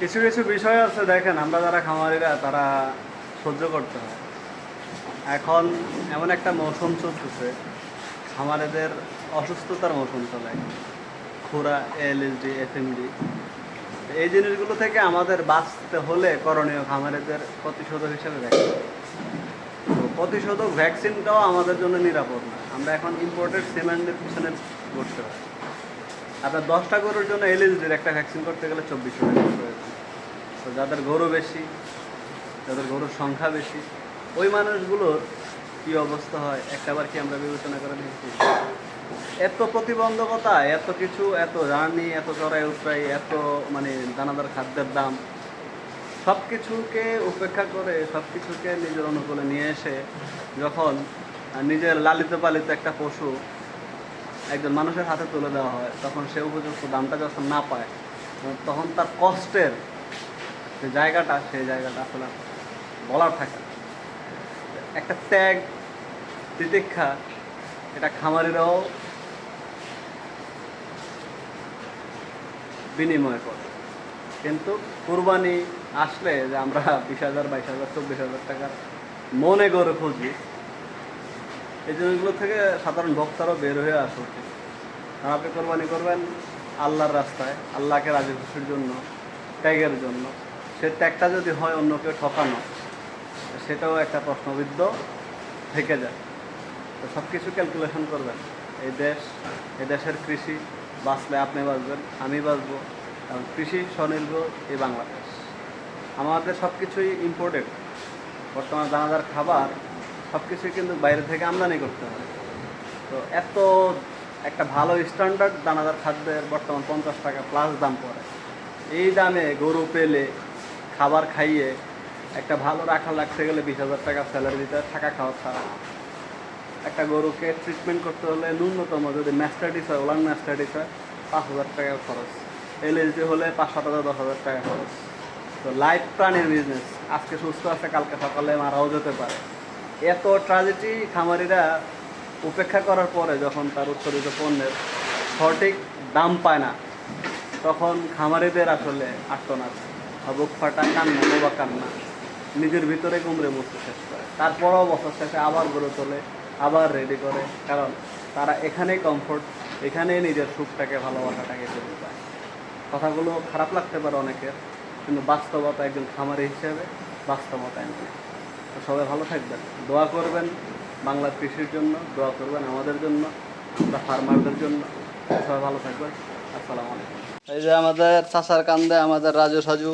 কিছু কিছু বিষয় আছে, দেখেন, আমরা যারা খামারিরা, তারা সহ্য করতে হয়। এখন এমন একটা মৌসুম চলতেছে, খামারেদের অসুস্থতার মৌসুম চলে। খুরা এলএসডি এফএমডি এই জিনিসগুলো থেকে আমাদের বাঁচতে হলে করণীয় খামারেদের প্রতিষেধক হিসেবে ভ্যাকসিন তো প্রতিষেধক ভ্যাকসিনটাও আমাদের জন্য নিরাপদ না। আমরা এখন ইম্পোর্টেড সিমেন্টের পিছনে করতে হয়। আপনার দশটা গরুর জন্য এলএসডির একটা ভ্যাকসিন করতে গেলে চব্বিশশো টাকা প্রয়োজন তো যাদের গরু বেশি, যাদের গরুর সংখ্যা বেশি, ওই মানুষগুলোর কী অবস্থা হয় একটাবার কি আমরা বিবেচনা করে দেখছি? এত প্রতিবন্ধকতা, এত কিছু, এত জার্নি এত চড়াই উতরাই, এত মানে দানাদার খাদ্যের দাম সব কিছুকে উপেক্ষা করে সব কিছুকে নিজের অনুকূলে নিয়ে এসে যখন নিজের লালিত পালিত একটা পশু একজন মানুষের হাতে তুলে দেওয়া হয়, তখন সে উপযুক্ত দামটা যখন না পায়, তখন তার কষ্টের যে জায়গাটা, সেই জায়গাটা আসলে বলার থাকে একটা ত্যাগ, তিতিক্ষা, এটা খামারিরাও বিনিময় করে। কিন্তু কুরবানি আসলে যে আমরা বিশ হাজার, বাইশ হাজার, চব্বিশ হাজার টাকার মনে করে খুঁজি এই জিনিসগুলো থেকে সাধারণ ভক্তরাও বের হয়ে আসা উচিত কারণ আপনি কোরবানি করবেন আল্লাহর রাস্তায়, আল্লাহকে রাজি খুশির জন্য, ত্যাগের জন্য। সে ত্যাগটা যদি হয় অন্য কেউ ঠকানো, সেটাও একটা প্রশ্নবিদ্ধ থেকে যায়। তো সব কিছু ক্যালকুলেশন করবেন। এই দেশ এই দেশের কৃষি, বাঁচলে আপনি বাঁচবেন, আমি বাঁচব, কারণ কৃষি স্বনির্ভর এই বাংলাদেশ। আমাদের সব কিছুই ইম্পোর্টেড বর্তমান দানাদার খাবার সব কিছুই কিন্তু বাইরে থেকে আমদানি করতে হয়। তো এত একটা ভালো স্ট্যান্ডার্ড দানাদার খাদ্যের বর্তমান পঞ্চাশ টাকা প্লাস দাম পড়ে। এই দামে গরু পেলে খাবার খাইয়ে একটা ভালো রাখা লাগতে গেলে বিশ হাজার টাকা স্যালারি দিতে হয়, থাকা খাওয়া ছাড়া। একটা গরুকে ট্রিটমেন্ট করতে হলে ন্যূনতম যদি ম্যাস্টাডিস হয় ওলান ম্যাস্টাডিস হয় পাঁচ হাজার টাকা খরচ। এলএসডি হলে পাঁচ সাত হাজার দশ হাজার টাকা খরচ। তো লাইফ প্রাণীর বিজনেস আজকে সুস্থ আছে কালকে সকালে মারাও যেতে পারে। এত ট্রাজেডি খামারিরা উপেক্ষা করার পরে যখন তার উৎপাদিত পণ্যের সঠিক দাম পায় না, তখন খামারিদের আসলে আর্তনাদ বা বুক ফাটা কান্না, নোবা কান্না, নিজের ভিতরে কুমড়ে বসতে শেষ করে। তারপরও বছর শেষে আবার গড়ে তোলে, আবার রেডি করে, কারণ তারা এখানেই কমফোর্ট এখানেই নিজের সুখটাকে, ভালোবাসাটাকে পেতে পায়। কথাগুলো খারাপ লাগতে পারে অনেকের, কিন্তু বাস্তবতা একজন খামারি হিসেবে বাস্তবতায় নয় সবাই ভালো থাকবেন। দোয়া করবেন বাংলার কৃষির জন্য, দোয়া করবেন আমাদের জন্য, আমরা ফার্মারদের জন্য। সবাই ভালো থাকবেন। আসসালামু আলাইকুম। এই যে আমাদের চাষার কান্দে আমাদের রাজু সাজু।